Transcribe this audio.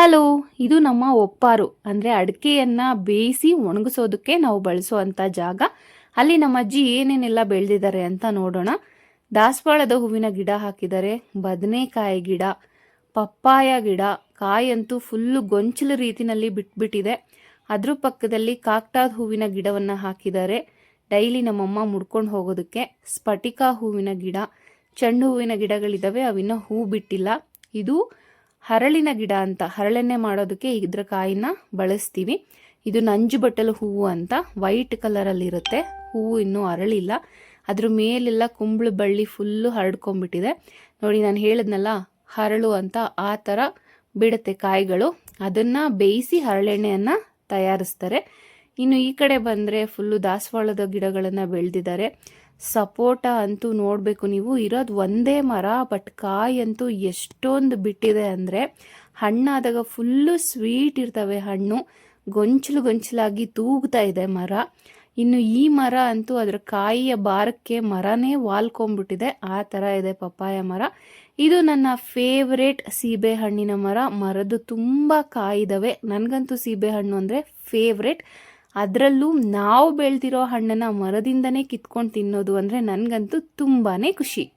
Hello, ಇದು ನಮ್ಮ ಒಪ್ಪಾರು. ಅಂದರೆ ಅಡಿಕೆಯನ್ನು ಬೇಯಿಸಿ ಒಣಗಿಸೋದಕ್ಕೆ ನಾವು ಬಳಸುವಂಥ ಜಾಗ. ಅಲ್ಲಿ ನಮ್ಮ ಅಜ್ಜಿ ಏನೇನೆಲ್ಲ ಬೆಳೆದಿದ್ದಾರೆ ಅಂತ ನೋಡೋಣ. ದಾಸವಾಳದ ಹೂವಿನ ಗಿಡ ಹಾಕಿದ್ದಾರೆ. ಬದನೆಕಾಯಿ ಗಿಡ, ಪಪ್ಪಾಯ ಗಿಡ ಕಾಯಂತೂ ಫುಲ್ಲು ಗೊಂಚಲು ರೀತಿನಲ್ಲಿ ಬಿಟ್ಬಿಟ್ಟಿದೆ. ಅದ್ರ ಪಕ್ಕದಲ್ಲಿ ಕಾಕ್ಟಾದ ಹೂವಿನ ಗಿಡವನ್ನು ಹಾಕಿದ್ದಾರೆ. ಡೈಲಿ ನಮ್ಮಮ್ಮ ಮುಡ್ಕೊಂಡು ಹೋಗೋದಕ್ಕೆ ಸ್ಫಟಿಕ ಹೂವಿನ ಗಿಡ, ಚೆಂಡು ಹೂವಿನ ಗಿಡಗಳಿದ್ದಾವೆ ಅವಿನ್ನ ಹೂ ಬಿಟ್ಟಿಲ್ಲ. ಇದು ಹರಳಿನ ಗಿಡ ಅಂತ, ಹರಳೆಣ್ಣೆ ಮಾಡೋದಕ್ಕೆ ಇದ್ರ ಕಾಯಿನ ಬಳಸ್ತೀವಿ. ಇದು ನಂಜು ಬಟ್ಟಲು ಹೂವು ಅಂತ, ವೈಟ್ ಕಲರಲ್ಲಿರುತ್ತೆ. ಹೂವು ಇನ್ನೂ ಅರಳಿಲ್ಲ. ಅದ್ರ ಮೇಲೆಲ್ಲ ಕುಂಬಳು ಬಳ್ಳಿ ಫುಲ್ಲು ಹರಡ್ಕೊಂಡ್ಬಿಟ್ಟಿದೆ. ನೋಡಿ, ನಾನು ಹೇಳಿದ್ನಲ್ಲ, ಹರಳು ಅಂತ ಆ ಥರ ಬಿಡುತ್ತೆ ಕಾಯಿಗಳು. ಅದನ್ನು ಬೇಯಿಸಿ ಹರಳೆಣ್ಣೆಯನ್ನು ತಯಾರಿಸ್ತಾರೆ. ಇನ್ನು ಈ ಕಡೆ ಬಂದರೆ ಫುಲ್ಲು ದಾಸವಾಳದ ಗಿಡಗಳನ್ನು ಬೆಳೆದಿದ್ದಾರೆ. ಸಪೋಟ ಅಂತೂ ನೋಡಬೇಕು ನೀವು. ಇರೋದು ಒಂದೇ ಮರ ಬಟ್ ಕಾಯಿ ಅಂತೂ ಎಷ್ಟೊಂದು ಬಿಟ್ಟಿದೆ ಅಂದರೆ ಹಣ್ಣಾದಾಗ ಫುಲ್ಲು ಸ್ವೀಟ್ ಇರ್ತವೆ ಹಣ್ಣು. ಗೊಂಚಲು ಗೊಂಚಲಾಗಿ ತೂಗ್ತಾ ಇದೆ ಮರ. ಇನ್ನು ಈ ಮರ ಅಂತೂ ಅದರ ಕಾಯಿಯ ಭಾರಕ್ಕೆ ಮರನೇ ವಾಲ್ಕೊಂಡ್ಬಿಟ್ಟಿದೆ. ಆ ಥರ ಇದೆ ಪಪ್ಪಾಯ ಮರ. ಇದು ನನ್ನ ಫೇವ್ರೇಟ್ ಸೀಬೆ ಹಣ್ಣಿನ ಮರ. ಮರದ್ದು ತುಂಬ ಕಾಯಿದವೆ. ನನಗಂತೂ ಸೀಬೆ ಹಣ್ಣು ಅಂದರೆ ಫೇವ್ರೇಟ್ ಅದರಲ್ಲೂ ನಾವು ಬೆಳೆದಿರೋ ಹಣ್ಣನ್ನು ಮರದಿಂದನೇ ಕಿತ್ಕೊಂಡು ತಿನ್ನೋದು ಅಂದರೆ ನನಗಂತೂ ತುಂಬಾ ಖುಷಿ.